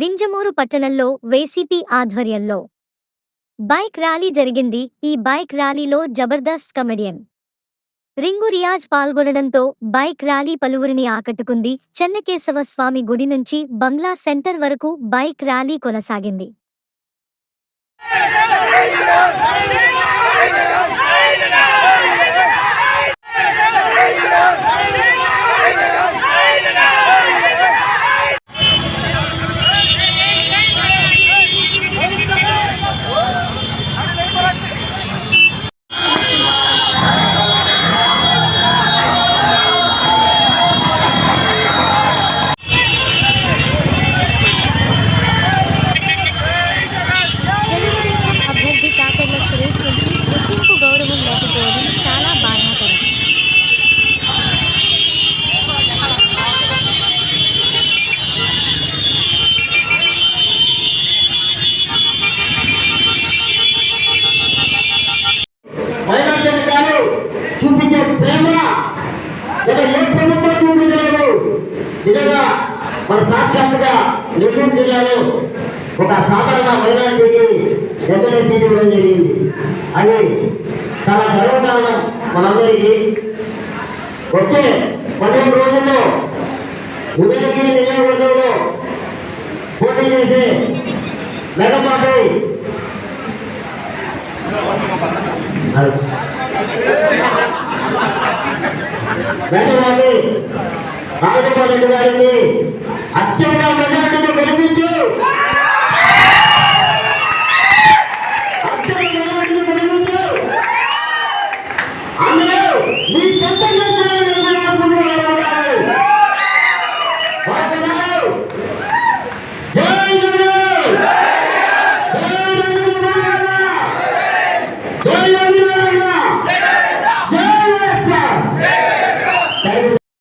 వింజమూరు పట్టణంలో వైసీపీ ఆధ్వర్యంలో bike rally జరిగింది. ఈ బైక్ ర్యాలీలో జబర్దస్త్ కమెడియన్ రింగు రియాజ్ పాల్గొనడంతో బైక్ ర్యాలీ పలువురిని ఆకట్టుకుంది. చెన్నకేశవ స్వామి గుడి నుంచి బంగ్లా సెంటర్ వరకు బైక్ ర్యాలీ కొనసాగింది. లేదా ఏ ప్రభుత్వం చూపించలేదు నిజంగా మన సాక్షాత్తుగా నెల్లూరు జిల్లాలో ఒక సాధారణ మైనార్టీకి ఎమ్మెల్యే సీట్ ఇవ్వడం జరిగింది. అది చాలా గర్వకారణం మనందరికీ. వచ్చే పన్నెండు రోజుల్లో ఉదయగిరి నియోజకవర్గంలో పోటీ చేసే మెగపాటి వేటవాడి రాజగోపాల్ రెడ్డి గారిని అత్యంత మెజార్టీని గెలిపించు. అత్యంత మెజార్టీని గెలిపించు. అందరూ